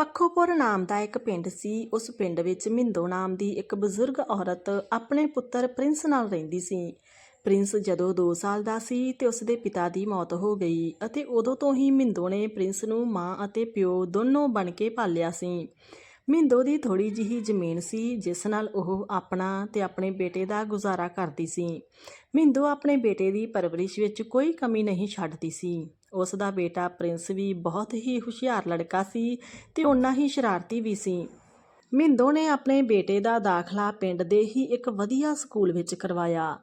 ਪੱਖੋਪੁਰ ਨਾਮ ਦਾ ਇੱਕ ਪਿੰਡ ਸੀ। ਉਸ ਪਿੰਡ ਵਿੱਚ ਮਿੰਦੋ ਨਾਮ ਦੀ ਇੱਕ ਬਜ਼ੁਰਗ ਔਰਤ ਆਪਣੇ ਪੁੱਤਰ ਪ੍ਰਿੰਸ ਨਾਲ ਰਹਿੰਦੀ ਸੀ। ਪ੍ਰਿੰਸ ਜਦੋਂ 2 ਸਾਲ ਦਾ ਸੀ ਤੇ ਉਸ ਦੇ ਪਿਤਾ ਦੀ ਮੌਤ ਹੋ ਗਈ ਅਤੇ ਉਦੋਂ ਤੋਂ ਹੀ ਮਿੰਦੋ ਨੇ ਪ੍ਰਿੰਸ ਨੂੰ ਮਾਂ ਅਤੇ ਪਿਓ ਦੋਨੋਂ ਬਣ ਕੇ ਪਾਲਿਆ ਸੀ। ਮਿੰਦੋ ਦੀ ਥੋੜੀ ਜਿਹੀ ਜ਼ਮੀਨ ਸੀ, ਜਿਸ ਨਾਲ ਉਹ ਆਪਣਾ ਤੇ ਆਪਣੇ ਬੇਟੇ ਦਾ ਗੁਜ਼ਾਰਾ ਕਰਦੀ ਸੀ। ਮਿੰਦੋ ਆਪਣੇ ਬੇਟੇ ਦੀ ਪਰਵਰਿਸ਼ ਵਿੱਚ ਕੋਈ ਕਮੀ ਨਹੀਂ ਛੱਡਦੀ ਸੀ। ਉਸ ਦਾ ਬੇਟਾ ਪ੍ਰਿੰਸ ਵੀ ਬਹੁਤ ਹੀ ਹੁਸ਼ਿਆਰ ਲੜਕਾ ਸੀ ਤੇ ਓਨਾ ਹੀ ਸ਼ਰਾਰਤੀ ਵੀ ਸੀ। ਮਿੰਦੋ ਨੇ ਆਪਣੇ ਬੇਟੇ ਦਾ ਦਾਖਲਾ ਪਿੰਡ ਦੇ ਹੀ ਇੱਕ ਵਧੀਆ ਸਕੂਲ ਵਿੱਚ ਕਰਵਾਇਆ।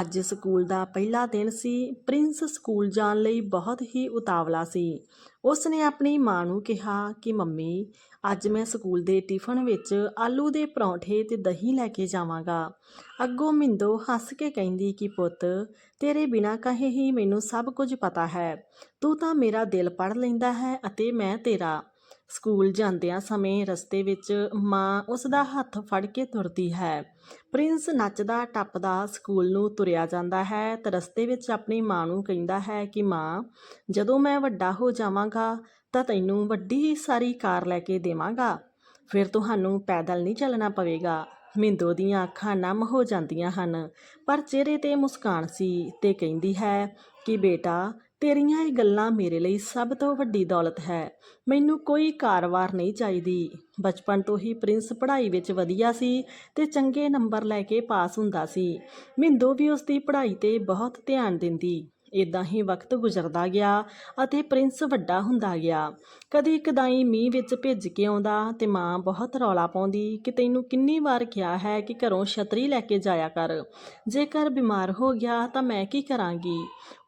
ਅੱਜ ਸਕੂਲ ਦਾ ਪਹਿਲਾ ਦਿਨ ਸੀ। ਪ੍ਰਿੰਸ ਸਕੂਲ ਜਾਣ ਲਈ ਬਹੁਤ ਹੀ ਉਤਾਵਲਾ ਸੀ। ਉਸ ਨੇ ਆਪਣੀ ਮਾਂ ਨੂੰ ਕਿਹਾ ਕਿ, ਮੰਮੀ, ਅੱਜ ਮੈਂ ਸਕੂਲ ਦੇ ਟਿਫਨ ਵਿੱਚ ਆਲੂ ਦੇ ਪਰੌਂਠੇ ਤੇ ਦਹੀਂ ਲੈ ਕੇ ਜਾਵਾਂਗਾ। ਅੱਗੋਂ ਮਿੰਦੋ ਹੱਸ ਕੇ ਕਹਿੰਦੀ ਕਿ, ਪੁੱਤ, ਤੇਰੇ ਬਿਨਾਂ ਕਹੇ ਹੀ ਮੈਨੂੰ ਸਭ ਕੁਝ ਪਤਾ ਹੈ। ਤੂੰ ਤਾਂ ਮੇਰਾ ਦਿਲ ਪੜ ਲੈਂਦਾ ਹੈ ਅਤੇ ਮੈਂ ਤੇਰਾ। ਸਕੂਲ ਜਾਂਦਿਆਂ ਸਮੇਂ ਰਸਤੇ ਵਿੱਚ ਮਾਂ ਉਸ ਦਾ ਹੱਥ ਫੜ ਕੇ ਤੁਰਦੀ ਹੈ। ਪ੍ਰਿੰਸ ਨੱਚਦਾ, ਟੱਪਦਾ ਸਕੂਲ ਨੂੰ ਤੁਰਿਆ ਜਾਂਦਾ ਹੈ ਤੇ ਰਸਤੇ ਵਿੱਚ ਆਪਣੀ ਮਾਂ ਨੂੰ ਕਹਿੰਦਾ ਹੈ ਕਿ, ਮਾਂ, ਜਦੋਂ ਮੈਂ ਵੱਡਾ ਹੋ ਜਾਵਾਂਗਾ ਤਾਂ ਤੈਨੂੰ ਵੱਡੀ ਸਾਰੀ ਕਾਰ ਲੈ ਕੇ ਦੇਵਾਂਗਾ। ਫਿਰ ਤੁਹਾਨੂੰ ਪੈਦਲ ਨਹੀਂ ਚੱਲਣਾ ਪਵੇਗਾ। ਮਿੰਦੋ ਦੀਆਂ ਅੱਖਾਂ ਨਮ ਹੋ ਜਾਂਦੀਆਂ ਹਨ, ਪਰ ਚਿਹਰੇ ਤੇ ਮੁਸਕਾਨ ਸੀ ਤੇ ਕਹਿੰਦੀ ਹੈ ਕਿ, ਬੇਟਾ ਤੇਰੀਆਂ ਇਹ ਗੱਲਾਂ ਮੇਰੇ ਲਈ ਸਭ ਤੋਂ ਵੱਡੀ ਦੌਲਤ ਹੈ। ਮੈਨੂੰ ਕੋਈ ਕਾਰਵਾਰ ਨਹੀਂ ਚਾਹੀਦੀ। ਬਚਪਨ ਤੋਂ ਹੀ ਪ੍ਰਿੰਸ ਪੜ੍ਹਾਈ ਵਿੱਚ ਵਧੀਆ ਸੀ ਤੇ ਚੰਗੇ ਨੰਬਰ ਲੈ ਕੇ ਪਾਸ ਹੁੰਦਾ ਸੀ। ਮਿੰਦੋ ਵੀ ਉਸ ਦੀ ਪੜ੍ਹਾਈ ਤੇ ਬਹੁਤ ਧਿਆਨ ਦਿੰਦੀ। ਇਦਾਂ ਹੀ ਵਕਤ ਗੁਜ਼ਰਦਾ ਗਿਆ ਅਤੇ ਪ੍ਰਿੰਸ ਵੱਡਾ ਹੁੰਦਾ ਗਿਆ। ਕਦੀ ਕਦਾਈ ਮੀਂਹ ਵਿੱਚ ਭਿੱਜ ਕੇ ਆਉਂਦਾ ਤੇ ਮਾਂ ਬਹੁਤ ਰੌਲਾ ਪਾਉਂਦੀ ਕਿ ਤੈਨੂੰ ਕਿੰਨੀ ਵਾਰ ਕਿਹਾ ਹੈ ਕਿ ਘਰੋਂ ਛਤਰੀ ਲੈ ਕੇ ਜਾਇਆ ਕਰ। ਜੇਕਰ ਬਿਮਾਰ ਹੋ ਗਿਆ ਤਾਂ ਮੈਂ ਕੀ ਕਰਾਂਗੀ?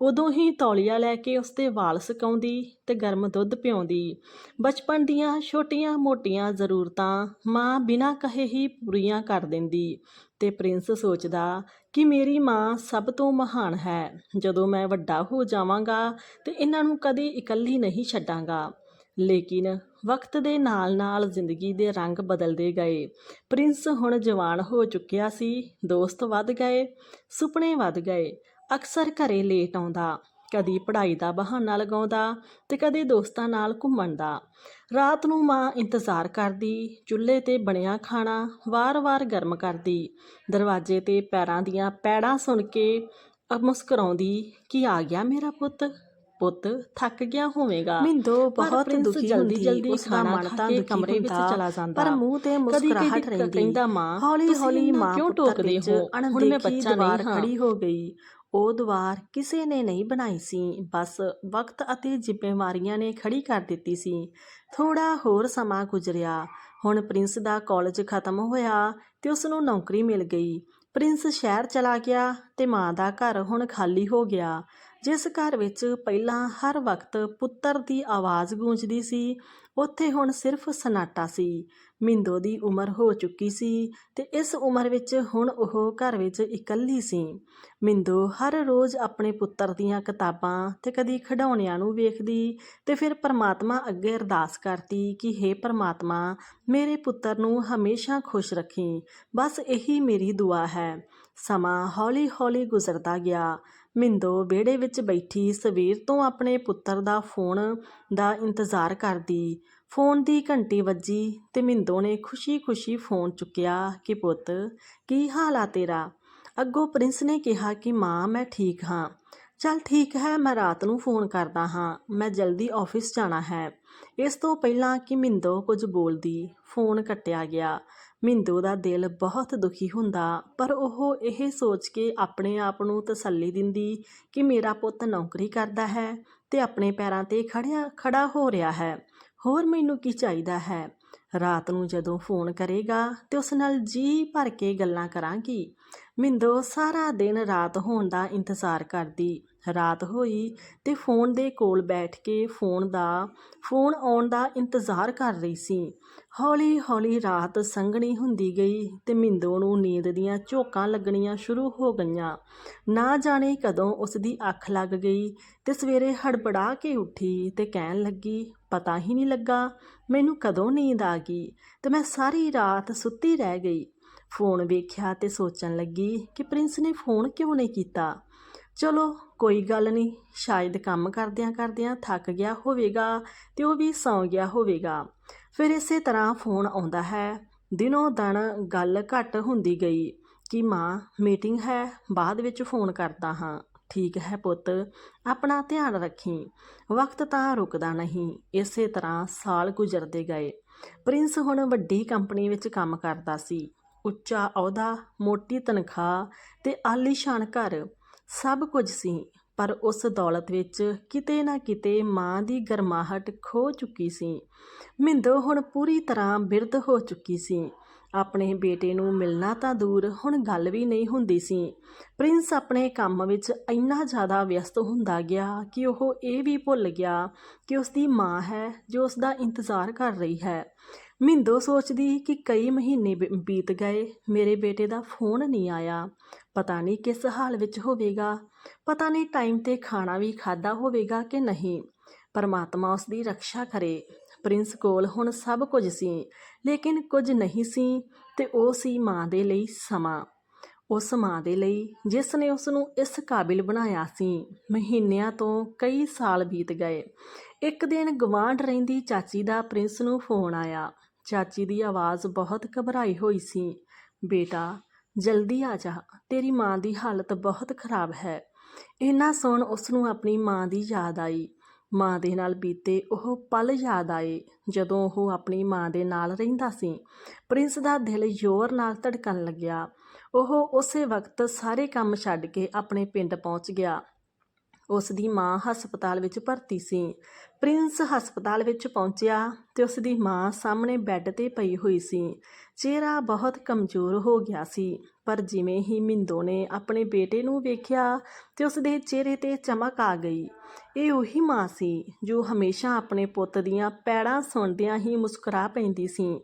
ਉਦੋਂ ਹੀ ਤੌਲੀਆ ਲੈ ਕੇ ਉਸ ਦੇ ਵਾਲ ਸੁਕਾਉਂਦੀ ਤੇ ਗਰਮ ਦੁੱਧ ਪਿਆਉਂਦੀ ਬਚਪਨ ਦੀਆਂ ਛੋਟੀਆਂ-ਮੋਟੀਆਂ ਜ਼ਰੂਰਤਾਂ ਮਾਂ ਬਿਨਾਂ ਕਹੇ ਹੀ ਪੂਰੀਆਂ ਕਰ ਦਿੰਦੀ। ਤੇ ਪ੍ਰਿੰਸ ਸੋਚਦਾ ਕਿ ਮੇਰੀ ਮਾਂ ਸਭ ਤੋਂ ਮਹਾਨ ਹੈ। ਜਦੋਂ ਮੈਂ ਵੱਡਾ ਹੋ ਜਾਵਾਂਗਾ ਤੇ ਇਹਨਾਂ ਨੂੰ ਕਦੇ ਇਕੱਲੀ ਨਹੀਂ ਛੱਡਾਂਗਾ। ਲੇਕਿਨ ਵਕਤ ਦੇ ਨਾਲ-ਨਾਲ ਜ਼ਿੰਦਗੀ ਦੇ ਰੰਗ ਬਦਲਦੇ ਗਏ। ਪ੍ਰਿੰਸ ਹੁਣ ਜਵਾਨ ਹੋ ਚੁੱਕਿਆ ਸੀ, ਦੋਸਤ ਵੱਧ ਗਏ, ਸੁਪਨੇ ਵੱਧ ਗਏ। ਅਕਸਰ ਘਰੇ ਲੇਟ ਆਉਂਦਾ। ਕਦੀ ਪੜ੍ਹਾਈ ਦਾ ਬਹਾਨਾ ਲਗਾਉਂਦਾ ਤੇ ਕਦੇ ਦੋਸਤਾਂ ਨਾਲ ਘੁੰਮਣ ਦਾ ਰਾਤ ਨੂੰ ਮਾਂ ਇੰਤਜ਼ਾਰ ਕਰਦੀ ਚੁੱਲ੍ਹੇ ਤੇ ਬਣਿਆ ਖਾਣਾ ਵਾਰ-ਵਾਰ ਗਰਮ ਕਰਦੀ। ਦਰਵਾਜ਼ੇ ਤੇ ਪੈਰਾਂ ਦੀਆਂ ਪੈੜਾਂ ਸੁਣ ਕੇ ਮੁਸਕਰਾਉਂਦੀ ਕਿ ਆ ਗਿਆ ਮੇਰਾ ਪੁੱਤ? ਪੁੱਤ ਥੱਕ ਗਿਆ ਹੋਵੇਗਾ? ਮਿੰਦੋ ਬਹੁਤ ਦੁਖੀ ਜਲਦੀ ਜਲਦੀ ਖਾਣਾ ਖਾ ਕੇ ਕਮਰੇ ਵਿੱਚ ਚਲਾ ਜਾਂਦਾ। ਪਰ ਮੂੰਹ ਤੇ ਮੁਸਕਰਾਹਟ ਰਹਿੰਦੀ। ਕਹਿੰਦਾ ਮਾਂ ਹੌਲੀ ਹੌਲੀ ਮਾਂ ਕਿਉਂ ਟੋਕਦੇ ਹੋ? ਹੁਣ ਮੈਂ ਬੱਚਾ ਨਹੀਂ ਖੜੀ ਹੋ ਗਈ। ਉਹ ਦੀਵਾਰ ਕਿਸੇ ਨੇ ਨਹੀਂ ਬਣਾਈ ਸੀ, ਬਸ ਵਕਤ ਅਤੇ ਜ਼ਿੰਮੇਵਾਰੀਆਂ ਨੇ ਖੜੀ ਕਰ ਦਿੱਤੀ ਸੀ। ਥੋੜਾ ਹੋਰ ਸਮਾਂ ਗੁਜ਼ਰਿਆ। ਹੁਣ ਪ੍ਰਿੰਸ ਦਾ ਕਾਲਜ ਖਤਮ ਹੋਇਆ ਤੇ ਉਸ ਨੂੰ ਨੌਕਰੀ ਮਿਲ ਗਈ। ਪ੍ਰਿੰਸ ਸ਼ਹਿਰ ਚਲਾ ਗਿਆ ਤੇ ਮਾਂ ਦਾ ਘਰ ਹੁਣ ਖਾਲੀ ਹੋ ਗਿਆ। ਜਿਸ ਘਰ ਵਿੱਚ ਪਹਿਲਾਂ ਹਰ ਵਕਤ ਪੁੱਤਰ ਦੀ ਆਵਾਜ਼ ਗੂੰਜਦੀ ਸੀ, ਉੱਥੇ ਹੁਣ ਸਿਰਫ ਸਨਾਟਾ ਸੀ। ਮਿੰਦੋ ਦੀ ਉਮਰ ਹੋ ਚੁੱਕੀ ਸੀ ਤੇ ਇਸ ਉਮਰ ਵਿੱਚ ਹੁਣ ਉਹ ਘਰ ਵਿੱਚ ਇਕੱਲੀ ਸੀ। ਮਿੰਦੋ ਹਰ ਰੋਜ਼ ਆਪਣੇ ਪੁੱਤਰ ਦੀਆਂ ਕਿਤਾਬਾਂ ਤੇ ਕਦੀ ਖਿਡੌਣਿਆਂ ਨੂੰ ਵੇਖਦੀ ਤੇ ਫਿਰ ਪਰਮਾਤਮਾ ਅੱਗੇ ਅਰਦਾਸ ਕਰਦੀ ਕਿ हे ਪਰਮਾਤਮਾ, ਮੇਰੇ ਪੁੱਤਰ ਨੂੰ ਹਮੇਸ਼ਾ ਖੁਸ਼ ਰੱਖੀ। ਬਸ ਇਹੀ ਮੇਰੀ ਦੁਆ ਹੈ। ਸਮਾਂ ਹੌਲੀ-ਹੌਲੀ ਗੁਜ਼ਰਦਾ ਗਿਆ। ਮਿੰਦੋ ਵਿਹੜੇ ਵਿੱਚ ਬੈਠੀ ਸਵੇਰ ਤੋਂ ਆਪਣੇ ਪੁੱਤਰ ਦਾ ਫੋਨ ਦਾ ਇੰਤਜ਼ਾਰ ਕਰਦੀ। ਫੋਨ ਦੀ ਘੰਟੀ ਵੱਜੀ ਤੇ ਮਿੰਦੋ ਨੇ ਖੁਸ਼ੀ-ਖੁਸ਼ੀ ਫੋਨ ਚੁੱਕਿਆ ਕਿ, ਪੁੱਤ, ਕੀ ਹਾਲ ਆ ਤੇਰਾ? ਅੱਗੋਂ ਪ੍ਰਿੰਸ ਨੇ ਕਿਹਾ ਕਿ, ਮਾਂ, ਮੈਂ ਠੀਕ ਹਾਂ। ਚੱਲ ਠੀਕ ਹੈ, ਮੈਂ ਰਾਤ ਨੂੰ ਫੋਨ ਕਰਦਾ ਹਾਂ। ਮੈਂ ਜਲਦੀ ਆਫਿਸ ਜਾਣਾ ਹੈ। ਇਸ ਤੋਂ ਪਹਿਲਾਂ ਕਿ ਮਿੰਦੋ ਕੁਝ ਬੋਲਦੀ, ਫੋਨ ਕੱਟਿਆ ਗਿਆ। ਮਿੰਦੂ ਦਾ ਦਿਲ ਬਹੁਤ ਦੁਖੀ ਹੁੰਦਾ, ਪਰ ਉਹ ਇਹ ਸੋਚ ਕੇ ਆਪਣੇ ਆਪ ਨੂੰ ਤਸੱਲੀ ਦਿੰਦੀ ਕਿ ਮੇਰਾ ਪੁੱਤ ਨੌਕਰੀ ਕਰਦਾ ਹੈ ਤੇ ਆਪਣੇ ਪੈਰਾਂ ਤੇ ਖੜਿਆ, ਖੜਾ ਹੋ ਰਿਹਾ ਹੈ। ਹੋਰ ਮੈਨੂੰ ਕੀ ਚਾਹੀਦਾ ਹੈ? ਰਾਤ ਨੂੰ ਜਦੋਂ ਫੋਨ ਕਰੇਗਾ ਤੇ ਉਸ ਨਾਲ ਜੀ ਭਰ ਕੇ ਗੱਲਾਂ ਕਰਾਂਗੀ। ਮਿੰਦੋ ਸਾਰਾ ਦਿਨ ਰਾਤ ਹੋਣ ਦਾ ਇੰਤਜ਼ਾਰ ਕਰਦੀ। ਰਾਤ ਹੋਈ ਤੇ ਫੋਨ ਦੇ ਕੋਲ ਬੈਠ ਕੇ ਫੋਨ ਦਾ, ਫੋਨ ਆਉਣ ਦਾ ਇੰਤਜ਼ਾਰ ਕਰ ਰਹੀ ਸੀ। ਹੌਲੀ-ਹੌਲੀ ਰਾਤ ਸੰਘਣੀ ਹੁੰਦੀ ਗਈ ਤੇ ਮਿੰਦੋ ਨੂੰ ਨੀਂਦ ਦੀਆਂ ਝੋਕਾਂ ਲੱਗਣੀਆਂ ਸ਼ੁਰੂ ਹੋ ਗਈਆਂ। ਨਾ ਜਾਣੇ ਕਦੋਂ ਉਸ ਦੀ ਅੱਖ ਲੱਗ ਗਈ ਤੇ ਸਵੇਰੇ ਹੜਬੜਾ ਕੇ ਉੱਠੀ ਤੇ ਕਹਿਣ ਲੱਗੀ, ਪਤਾ ਹੀ ਨਹੀਂ ਲੱਗਾ, ਮੈਨੂੰ ਕਦੋਂ ਨੀਂਦ ਆ ਗਈ ਤੇ ਮੈਂ ਸਾਰੀ ਰਾਤ ਸੁੱਤੀ ਰਹਿ ਗਈ। ਫੋਨ ਵੇਖਿਆ ਤੇ ਸੋਚਣ ਲੱਗੀ ਕਿ ਪ੍ਰਿੰਸ ਨੇ ਫੋਨ ਕਿਉਂ ਨਹੀਂ ਕੀਤਾ। ਚਲੋ, ਕੋਈ ਗੱਲ ਨਹੀਂ। ਸ਼ਾਇਦ ਕੰਮ ਕਰਦਿਆਂ ਕਰਦਿਆਂ ਥੱਕ ਗਿਆ ਹੋਵੇਗਾ ਤੇ ਉਹ ਵੀ ਸੌਂ ਗਿਆ ਹੋਵੇਗਾ। ਫਿਰ ਇਸੇ ਤਰ੍ਹਾਂ ਫੋਨ ਆਉਂਦਾ ਹੈ। ਦਿਨੋਂ ਦਿਨ ਗੱਲ ਘੱਟ ਹੁੰਦੀ ਗਈ ਕਿ ਮਾਂ, ਮੀਟਿੰਗ ਹੈ, ਬਾਅਦ ਵਿੱਚ ਫੋਨ ਕਰਦਾ ਹਾਂ। ਠੀਕ ਹੈ ਪੁੱਤ, ਆਪਣਾ ਧਿਆਨ ਰੱਖੀ। ਵਕਤ ਤਾਂ ਰੁਕਦਾ ਨਹੀਂ। ਇਸੇ ਤਰ੍ਹਾਂ ਸਾਲ ਗੁਜ਼ਰਦੇ ਗਏ। ਪ੍ਰਿੰਸ ਹੁਣ ਵੱਡੀ ਕੰਪਨੀ ਵਿੱਚ ਕੰਮ ਕਰਦਾ ਸੀ। ਉੱਚਾ ਅਹੁਦਾ, ਮੋਟੀ ਤਨਖਾਹ ਤੇ ਆਲੀਸ਼ਾਨ ਘਰ। ਸਭ ਕੁਝ ਸੀ, ਪਰ ਉਸ ਦੌਲਤ ਵਿੱਚ ਕਿਤੇ ਨਾ ਕਿਤੇ ਮਾਂ ਦੀ ਗਰਮਾਹਟ ਖੋ ਚੁੱਕੀ ਸੀ। ਮਿੰਦੋ ਹੁਣ ਪੂਰੀ ਤਰ੍ਹਾਂ ਬਿਰਧ ਹੋ ਚੁੱਕੀ ਸੀ। ਆਪਣੇ ਬੇਟੇ ਨੂੰ ਮਿਲਣਾ ਤਾਂ ਦੂਰ, ਹੁਣ ਗੱਲ ਵੀ ਨਹੀਂ ਹੁੰਦੀ ਸੀ। ਪ੍ਰਿੰਸ ਆਪਣੇ ਕੰਮ ਵਿੱਚ ਇੰਨਾ ਜ਼ਿਆਦਾ ਵਿਅਸਤ ਹੁੰਦਾ ਗਿਆ ਕਿ ਉਹ ਇਹ ਵੀ ਭੁੱਲ ਗਿਆ ਕਿ ਉਸ ਦੀ ਮਾਂ ਹੈ ਜੋ ਉਸ ਦਾ ਇੰਤਜ਼ਾਰ ਕਰ ਰਹੀ ਹੈ। ਮਿੰਦੋ ਸੋਚਦੀ ਕਿ ਕਈ ਮਹੀਨੇ ਬ- ਬੀਤ ਗਏ, ਮੇਰੇ ਬੇਟੇ ਦਾ ਫੋਨ ਨਹੀਂ ਆਇਆ। ਪਤਾ ਨਹੀਂ ਕਿਸ ਹਾਲ ਵਿੱਚ ਹੋਵੇਗਾ। ਪਤਾ ਨਹੀਂ ਟਾਈਮ ਤੇ ਖਾਣਾ ਵੀ ਖਾਦਾ ਹੋਵੇਗਾ ਕਿ ਨਹੀਂ। ਪਰਮਾਤਮਾ ਉਸ ਦੀ ਰੱਖਿਆ ਕਰੇ। ਪ੍ਰਿੰਸ ਕੋਲ ਹੁਣ ਸਭ ਕੁਝ ਸੀ, ਲੇਕਿਨ ਕੁਝ ਨਹੀਂ ਸੀ ਤੇ ਉਹ ਸੀ ਮਾਂ ਦੇ ਲਈ ਸਮਾਂ। ਉਸ ਮਾਂ ਦੇ ਲਈ ਜਿਸ ਨੇ ਉਸ ਨੂੰ ਇਸ ਕਾਬਿਲ ਬਣਾਇਆ ਸੀ। ਮਹੀਨਿਆਂ ਤੋਂ ਕਈ ਸਾਲ ਬੀਤ ਗਏ। ਇੱਕ ਦਿਨ ਗਵਾਂਢ ਰਹਿੰਦੀ ਚਾਚੀ ਦਾ ਪ੍ਰਿੰਸ ਨੂੰ ਫੋਨ ਆਇਆ। ਚਾਚੀ ਦੀ ਆਵਾਜ਼ ਬਹੁਤ ਘਬਰਾਈ ਹੋਈ ਸੀ। ਬੇਟਾ, ਜਲਦੀ ਆ ਜਾ। ਤੇਰੀ ਮਾਂ ਦੀ ਹਾਲਤ ਬਹੁਤ ਖਰਾਬ ਹੈ। ਇਹਨਾਂ ਸੁਣ ਉਸ ਨੂੰ ਆਪਣੀ ਮਾਂ ਦੀ ਯਾਦ ਆਈ। ਮਾਂ ਦੇ ਨਾਲ ਬੀਤੇ ਉਹ ਪਲ ਯਾਦ ਆਏ, ਜਦੋਂ ਉਹ ਆਪਣੀ ਮਾਂ ਦੇ ਨਾਲ ਰਹਿੰਦਾ ਸੀ। ਪ੍ਰਿੰਸ ਦਾ ਦਿਲ ਜ਼ੋਰ ਨਾਲ ਧੜਕਣ ਲੱਗਿਆ। ਉਹ ਉਸੇ ਵਕਤ ਸਾਰੇ ਕੰਮ ਛੱਡ ਕੇ ਆਪਣੇ ਪਿੰਡ ਪਹੁੰਚ ਗਿਆ। ਉਸ ਦੀ ਮਾਂ ਹਸਪਤਾਲ ਵਿੱਚ ਭਰਤੀ ਸੀ। ਪ੍ਰਿੰਸ ਹਸਪਤਾਲ ਵਿੱਚ ਪਹੁੰਚਿਆ ਤੇ ਉਸ ਦੀ ਮਾਂ ਸਾਹਮਣੇ ਬੈੱਡ ਤੇ ਪਈ ਹੋਈ ਸੀ। ਚਿਹਰਾ ਬਹੁਤ ਕਮਜ਼ੋਰ ਹੋ ਗਿਆ ਸੀ, ਪਰ ਜਿਵੇਂ ਹੀ ਮਿੰਦੋ ਨੇ ਆਪਣੇ ਬੇਟੇ ਨੂੰ ਵੇਖਿਆ ਤੇ ਉਸ ਦੇ ਚਿਹਰੇ ਤੇ ਚਮਕ ਆ ਗਈ। ਇਹ ਉਹੀ ਮਾਂ ਸੀ ਜੋ ਹਮੇਸ਼ਾ ਆਪਣੇ ਪੁੱਤ ਦੀਆਂ ਪੈੜਾਂ ਸੁਣਦਿਆਂ ਹੀ ਮੁਸਕਰਾ ਪੈਂਦੀ ਸੀ।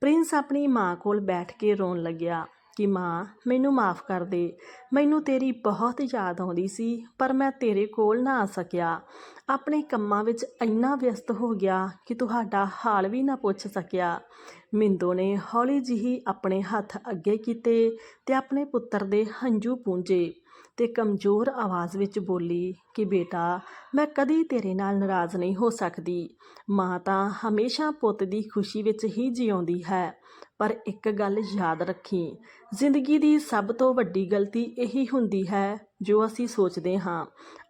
ਪ੍ਰਿੰਸ ਆਪਣੀ ਮਾਂ ਕੋਲ ਬੈਠ ਕੇ ਰੋਣ ਲੱਗਿਆ। ਕਿ ਮਾਂ, ਮੈਨੂੰ ਮਾਫ ਕਰ ਦੇ। ਮੈਨੂੰ ਤੇਰੀ ਬਹੁਤ ਯਾਦ ਆਉਂਦੀ ਸੀ, ਪਰ ਮੈਂ ਤੇਰੇ ਕੋਲ ਨਾ ਆ ਸਕਿਆ। ਆਪਣੇ ਕੰਮਾਂ ਵਿੱਚ ਇੰਨਾ ਵਿਅਸਤ ਹੋ ਗਿਆ ਕਿ ਤੁਹਾਡਾ ਹਾਲ ਵੀ ਨਾ ਪੁੱਛ ਸਕਿਆ। ਮਿੰਦੋ ਨੇ ਹੌਲੀ ਜਿਹੀ ਆਪਣੇ ਹੱਥ ਅੱਗੇ ਕੀਤੇ ਤੇ ਆਪਣੇ ਪੁੱਤਰ ਦੇ ਹੰਝੂ ਪੂੰਝੇ। ਤੇ ਕਮਜ਼ੋਰ ਆਵਾਜ਼ ਵਿੱਚ ਬੋਲੀ ਕਿ ਬੇਟਾ, ਮੈਂ ਕਦੀ ਤੇਰੇ ਨਾਲ ਨਾਰਾਜ਼ ਨਹੀਂ ਹੋ ਸਕਦੀ। ਮਾਂ ਤਾਂ ਹਮੇਸ਼ਾ ਪੁੱਤ ਦੀ ਖੁਸ਼ੀ ਵਿੱਚ ਹੀ ਜਿਉਂਦੀ ਹੈ। ਪਰ ਇੱਕ ਗੱਲ ਯਾਦ ਰੱਖੀ, ਜ਼ਿੰਦਗੀ ਦੀ ਸਭ ਤੋਂ ਵੱਡੀ ਗਲਤੀ ਇਹੀ ਹੁੰਦੀ ਹੈ ਜੋ ਅਸੀਂ ਸੋਚਦੇ ਹਾਂ।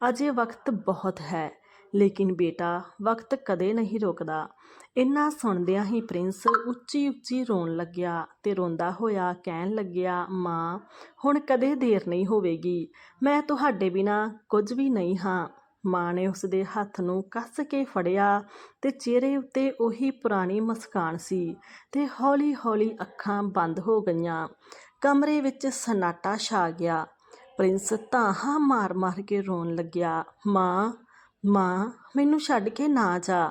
ਅਜੇ ਵਕਤ ਬਹੁਤ ਹੈ। ਲੇਕਿਨ ਬੇਟਾ, ਵਕਤ ਕਦੇ ਨਹੀਂ ਰੁਕਦਾ। ਇੰਨਾ ਸੁਣਦਿਆਂ ਹੀ ਪ੍ਰਿੰਸ ਉੱਚੀ ਉੱਚੀ ਰੋਣ ਲੱਗਿਆ ਤੇ ਰੋਂਦਾ ਹੋਇਆ ਕਹਿਣ ਲੱਗਿਆ, ਮਾਂ, ਹੁਣ ਕਦੇ ਦੇਰ ਨਹੀਂ ਹੋਵੇਗੀ। ਮੈਂ ਤੁਹਾਡੇ ਬਿਨਾ ਕੁਝ ਵੀ ਨਹੀਂ ਹਾਂ। ਮਾਂ ਨੇ ਉਸ ਦੇ ਹੱਥ ਨੂੰ ਕੱਸ ਕੇ ਫੜਿਆ ਤੇ ਚਿਹਰੇ ਉੱਤੇ ਉਹੀ ਪੁਰਾਣੀ ਮੁਸਕਾਨ ਸੀ ਤੇ ਹੌਲੀ-ਹੌਲੀ ਅੱਖਾਂ ਬੰਦ ਹੋ ਗਈਆਂ। ਕਮਰੇ ਵਿੱਚ ਸਨਾਟਾ ਛਾ ਗਿਆ। ਪ੍ਰਿੰਸ ਤਾਹਾਂ ਮਾਰ-ਮਾਰ ਕੇ ਰੋਣ ਲੱਗਿਆ, ਮਾਂ ਮਾਂ, ਮੈਨੂੰ ਛੱਡ ਕੇ ਨਾ ਜਾ।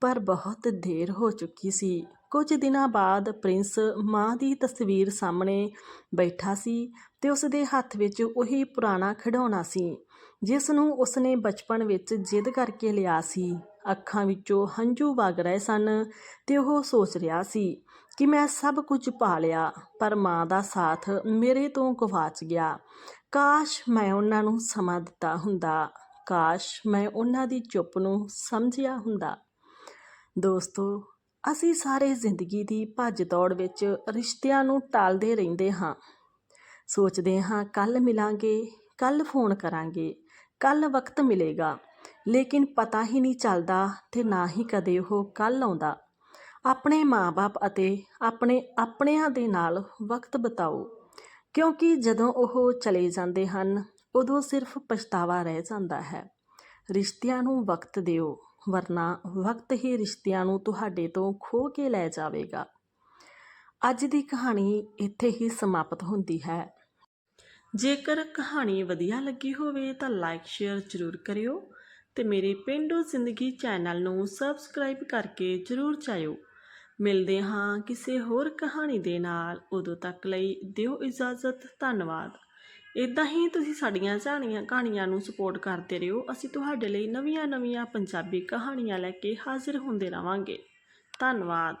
ਪਰ ਬਹੁਤ ਦੇਰ ਹੋ ਚੁੱਕੀ ਸੀ। ਕੁਝ ਦਿਨਾਂ ਬਾਅਦ ਪ੍ਰਿੰਸ ਮਾਂ ਦੀ ਤਸਵੀਰ ਸਾਹਮਣੇ ਬੈਠਾ ਸੀ ਤੇ ਉਸ ਦੇ ਹੱਥ ਵਿੱਚ ਉਹੀ ਪੁਰਾਣਾ ਖਿਡੌਣਾ ਸੀ, ਜਿਸ ਨੂੰ ਉਸਨੇ ਬਚਪਨ ਵਿੱਚ ਜਿੱਦ ਕਰਕੇ ਲਿਆ ਸੀ। ਅੱਖਾਂ ਵਿੱਚੋਂ ਹੰਝੂ ਵਗ ਰਹੇ ਸਨ ਤੇ ਉਹ ਸੋਚ ਰਿਹਾ ਸੀ ਕਿ ਮੈਂ ਸਭ ਕੁਝ ਪਾ ਲਿਆ, ਪਰ ਮਾਂ ਦਾ ਸਾਥ ਮੇਰੇ ਤੋਂ ਗਵਾਚ ਗਿਆ। ਕਾਸ਼ ਮੈਂ ਉਹਨਾਂ ਨੂੰ ਸਮਾਂ ਦਿੱਤਾ ਹੁੰਦਾ। ਕਾਸ਼ ਮੈਂ ਉਹਨਾਂ ਦੀ ਚੁੱਪ ਨੂੰ ਸਮਝਿਆ ਹੁੰਦਾ। ਦੋਸਤੋ, ਅਸੀਂ ਸਾਰੇ ਜ਼ਿੰਦਗੀ ਦੀ ਭੱਜ ਦੌੜ ਵਿੱਚ ਰਿਸ਼ਤਿਆਂ ਨੂੰ ਟਾਲਦੇ ਰਹਿੰਦੇ ਹਾਂ। ਸੋਚਦੇ ਹਾਂ ਕੱਲ ਮਿਲਾਂਗੇ ਕੱਲ ਫੋਨ ਕਰਾਂਗੇ ਕੱਲ ਵਕਤ ਮਿਲੇਗਾ। ਲੇਕਿਨ ਪਤਾ ਹੀ ਨਹੀਂ ਚੱਲਦਾ ਤੇ ਨਾ ਹੀ ਕਦੇ ਉਹ ਕੱਲ ਆਉਂਦਾ। ਆਪਣੇ ਮਾਪੇ ਅਤੇ ਆਪਣੇ ਆਪਣਿਆਂ ਦੇ ਨਾਲ ਵਕਤ ਬਿਤਾਓ, ਕਿਉਂਕਿ ਜਦੋਂ ਉਹ ਚਲੇ ਜਾਂਦੇ ਹਨ ਉਦੋਂ ਸਿਰਫ ਪਛਤਾਵਾ ਰਹਿ ਜਾਂਦਾ ਹੈ। ਰਿਸ਼ਤਿਆਂ ਨੂੰ ਵਕਤ ਦਿਓ, ਵਰਨਾ ਵਕਤ ਹੀ ਰਿਸ਼ਤਿਆਂ ਨੂੰ ਤੁਹਾਡੇ ਤੋਂ ਖੋ ਕੇ ਲੈ ਜਾਵੇਗਾ। ਅੱਜ ਦੀ ਕਹਾਣੀ ਇੱਥੇ ਹੀ ਸਮਾਪਤ ਹੁੰਦੀ ਹੈ। ਜੇਕਰ ਕਹਾਣੀ ਵਧੀਆ ਲੱਗੀ ਹੋਵੇ ਤਾਂ ਲਾਈਕ ਸ਼ੇਅਰ ਜ਼ਰੂਰ ਕਰਿਓ ਤੇ ਮੇਰੇ ਪਿੰਡੂ ਜ਼ਿੰਦਗੀ ਚੈਨਲ ਨੂੰ ਸਬਸਕ੍ਰਾਈਬ ਕਰਕੇ ਜ਼ਰੂਰ ਚਾਇਓ ਮਿਲਦੇ ਹਾਂ ਕਿਸੇ ਹੋਰ ਕਹਾਣੀ ਦੇ ਨਾਲ। ਉਦੋਂ ਤੱਕ ਲਈ ਦਿਓ ਇਜਾਜ਼ਤ। ਧੰਨਵਾਦ। ਇਦਾਂ ਹੀ ਤੁਸੀਂ ਸਾਡੀਆਂ ਜਾਣੀਆਂ ਕਹਾਣੀਆਂ ਨੂੰ ਸਪੋਰਟ ਕਰਦੇ ਰਹੋ। ਅਸੀਂ ਤੁਹਾਡੇ ਲਈ ਨਵੀਆਂ-ਨਵੀਆਂ ਪੰਜਾਬੀ ਕਹਾਣੀਆਂ ਲੈ ਕੇ ਹਾਜ਼ਰ ਹੁੰਦੇ ਰਵਾਂਗੇ। ਧੰਨਵਾਦ।